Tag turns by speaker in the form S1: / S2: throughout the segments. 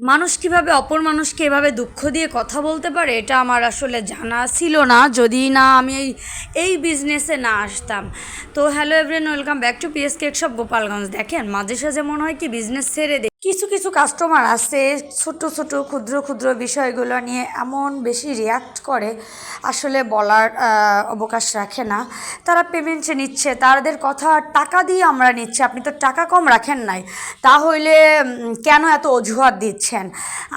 S1: মানুষ কীভাবে অপর মানুষকে এভাবে দুঃখ দিয়ে কথা বলতে পারে, এটা আমার আসলে জানা ছিল না। যদি না আমি এই এই বিজনেসে না আসতাম। তো hello everyone welcome back to PS cake সব গোপালগঞ্জ দেখেন মাঝে সাঝে মনে হয় কি বিজনেস ছেড়ে কিছু কিছু কাস্টমার আছে, ছোট ছোট, ক্ষুদ্র ক্ষুদ্র বিষয়গুলো নিয়ে এমন বেশি রিয়াক্ট করে, আসলে বলার অবকাশ রাখে না। তারা পেমেন্টে নিচ্ছে, তাদের কথা টাকা দিয়ে আমরা নিচ্ছি, আপনি তো টাকা কম রাখেন নাই। তাহলে কেন এত অজুহাত দিচ্ছেন?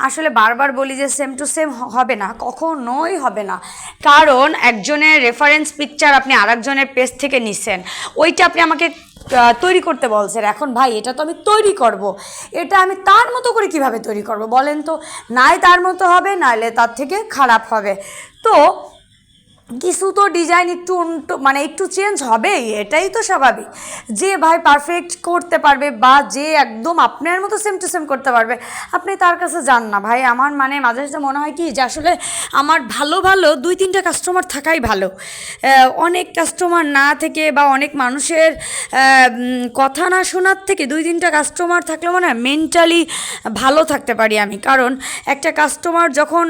S1: আসলে বারবার বলি যে সেম টু সেম হবে না, কখনোই হবে না। কারণ একজনের রেফারেন্স পিকচার আপনি আরেকজনের পেজ থেকে নিছেন, ওইটা আপনি আমাকে তৈরি করতে বলছেন এখন ভাই, এটা তো আমি তৈরি করব। এটা আমি তার মতো করে কীভাবে তৈরি করব বলেন তো? নাই তার মতো হবে, নাইলে তার থেকে খারাপ হবে। তো কিছু তো ডিজাইন একটু মানে একটু চেঞ্জ হবেই, এটাই তো স্বাভাবিক। যে ভাই পারফেক্ট করতে পারবে বা যে একদম আপনার মতো সেম টু সেম করতে পারবে, আপনি তার কাছে যান না। ভাই, আমার মানে মাঝে মাঝে মনে হয় কি যে আসলে আমার ভালো ভালো দুই তিনটা কাস্টমার থাকাই ভালো। অনেক কাস্টমার না থেকে বা অনেক মানুষের কথা না শোনার থেকে দুই তিনটা কাস্টমার থাকলে মানে মেন্টালি ভালো থাকতে পারি আমি। কারণ একটা কাস্টমার যখন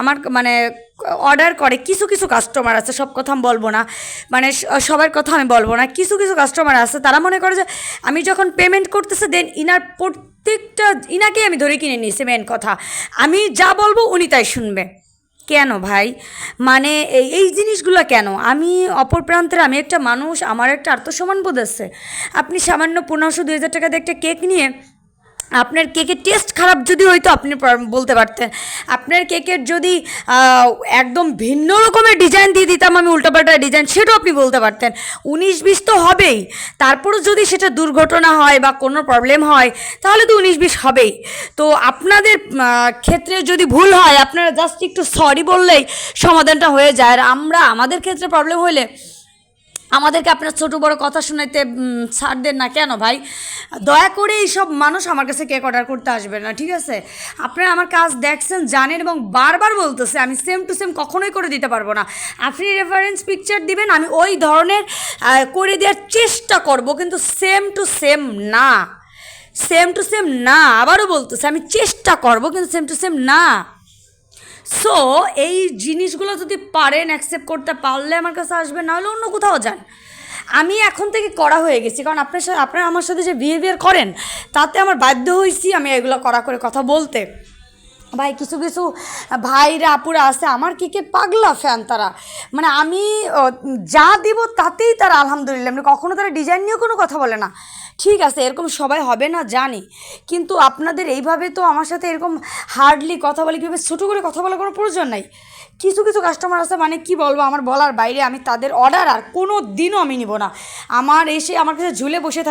S1: আমার মানে অর্ডার করে, কিছু কিছু কাস্টমার আছে, সব কথা আমি বলব না। মানে সবার কথা আমি বলব না। কিছু কিছু কাস্টমার আছে, তারা মনে করে যে আমি যখন পেমেন্ট করতেছে দেন ইনার প্রত্যেকটা, ইনাকে আমি ধরে কিনে নিয়েছি মেন কথা। আমি যা বলব, উনি তাই শুনবে। কেন ভাই? মানে এই এই জিনিসগুলো কেন? আমি অপর প্রান্তের, আমি একটা মানুষ, আমার একটা আত্মসম্মান বোধ আছে। আপনি সামান্য পনেরোশো, দুই হাজার টাকা দিয়ে একটা কেক নিয়ে আপনার কেকের টেস্ট খারাপ যদি হইতো আপনি বলতে পারতেন। আপনার কেকের যদি একদম ভিন্ন রকমের ডিজাইন দিয়ে দিতাম আমি উল্টাপাল্টা ডিজাইন সেটাও আপনি বলতে পারতেন। উনিশ বিশ তো হবেই। তারপরও যদি সেটা দুর্ঘটনা হয় বা কোনো প্রবলেম হয়, তাহলে তো উনিশ বিশ হবেই। তো আপনাদের ক্ষেত্রে যদি ভুল হয়, আপনারা জাস্ট একটু সরি বললেই সমাধানটা হয়ে যায়। আর আমরা, আমাদের ক্ষেত্রে প্রবলেম হলে আমাদেরকে আপনার ছোট বড় কথা শোনাইতে ছাড় দেন না। কেন ভাই? দয়া করে এইসব মানুষ আমার কাছে কেক অর্ডার করতে আসবে না, ঠিক আছে? আপনারা আমার কাজ দেখছেন, জানেন এবং বারবার বলতেছে, আমি সেম টু সেম কখনোই করে দিতে পারব না। আপনি রেফারেন্স পিকচার দিবেন, আমি ওই ধরনের করে দেওয়ার চেষ্টা করব, কিন্তু সেম টু সেম না। সেম টু সেম না, আবারও বলতেছে, আমি চেষ্টা করব, কিন্তু সেম টু সেম না। সো এই জিনিসগুলো যদি পারেন অ্যাকসেপ্ট করতে পারলে আমার কাছে আসবে, নাহলে অন্য কোথাও যান। আমি এখন থেকে করা হয়ে গেছি, কারণ আপনার সাথে আপনারা আমার সাথে যে বিহেভিয়ার করেন, তাতে আমার বাধ্য হয়েছি আমি এগুলো করা করে কথা বলতে। ভাই, কিছু কিছু ভাইরা, আপুরা আছে, আমার কি, কে পাগলা ফ্যান তারা? মানে আমি যা দিব তাতেই তারা আলহামদুলিল্লাহ মানে কখনো তারা ডিজাইন নিয়েও কোনো কথা বলে না। ঠিক আছে, এরকম সবাই হবে না, জানি। কিন্তু আপনাদের এইভাবে তো আমার সাথে এরকম হার্ডলি কথা বলে, কীভাবে ছোটো করে কথা বলার কোনো প্রয়োজন নাই। কিছু কিছু কাস্টমার আছে মানে কি বলব, আমার বলার বাইরে আমি তাদের অর্ডার আর কোনো দিনও আমি নিব না। আমার এসে আমার কাছে ঝুলে বসে থাক